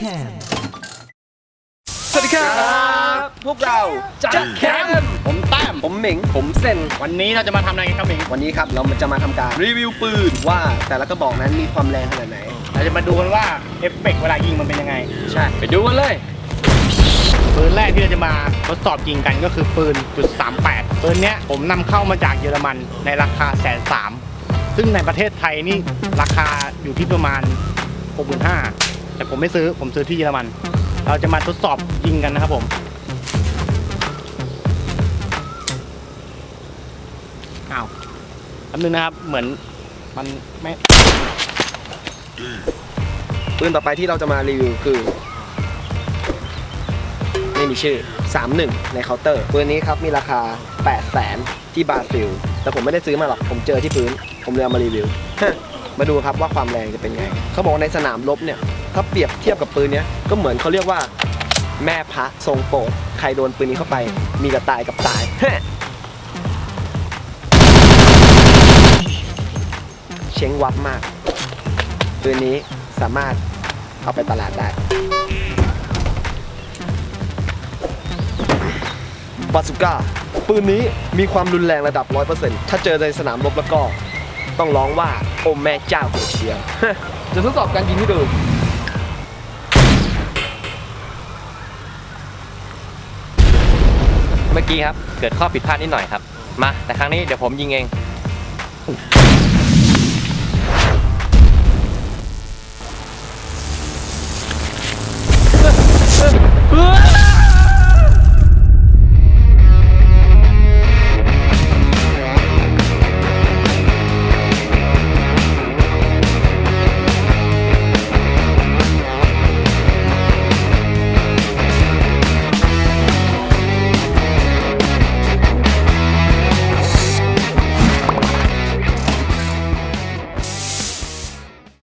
Cam สวัสดีครับพวกเราจัดแคมป์ผมแต้มผมเหม่งผมเซนวันนี้เราจะมาทำอะไรกันครับเองวันนี้ครับเราจะมาทำการรีวิวปืนว่าแต่ละกระบอกนั้นมีความแรงขนาดไหน เราจะมาดูกันว่าเอฟเฟกต์เวลายิงมันเป็นยังไง ใช่ ไปดูกันเลย ปืนแรกที่เราจะมาทดสอบยิงกันก็คือปืนจุด38ปืนเนี้ยผมนำเข้ามาจากเยอรมันในราคาแสนสามซึ่งในประเทศไทยนี่ราคาอยู่ที่ประมาณ65,000 แต่ผมไม่ซื้อผมซื้อที่เยอรมัน เราจะมาทดสอบยิงกันนะครับผมอ้าวแป๊บนึงนะครับเหมือนมันไม่ปืนต่อไปที่เราจะมารีวิวคือ ไม่มีชื่อ 31 ในเคาน์เตอร์ปืนนี้ครับมีราคา 8 0 0แสนที่บราซิล แต่ผมไม่ได้ซื้อมาหรอก ผมเจอที่พื้น ผมเลยเอามารีวิวฮะมาดูครับว่าความแรงจะเป็นไง เขาบอกในสนามรบเนี่ย ถ้าเปรียบเทียบกับปืนเนี้ยก็เหมือนเขาเรียกว่าแม่พระทรงโปรดใครโดนปืนนี้เข้าไป มีแต่ตายกับตายฮะเช้งวับมาก ปืนนี้สามารถเอาไปตลาดได้บาสุก้าปืนนี้มีความรุนแรงระดับ 100%ถ้าเจอในสนามรบแล้วก็ ต้องร้องว่า โอแม่เจ้าหัวเชียวจะทดสอบการยิงให้ดู มื่อกี้ครับ เกิดข้อผิดพลาดนิดหน่อยครับ มา แต่ครั้งนี้เดี๋ยวผมยิงเอง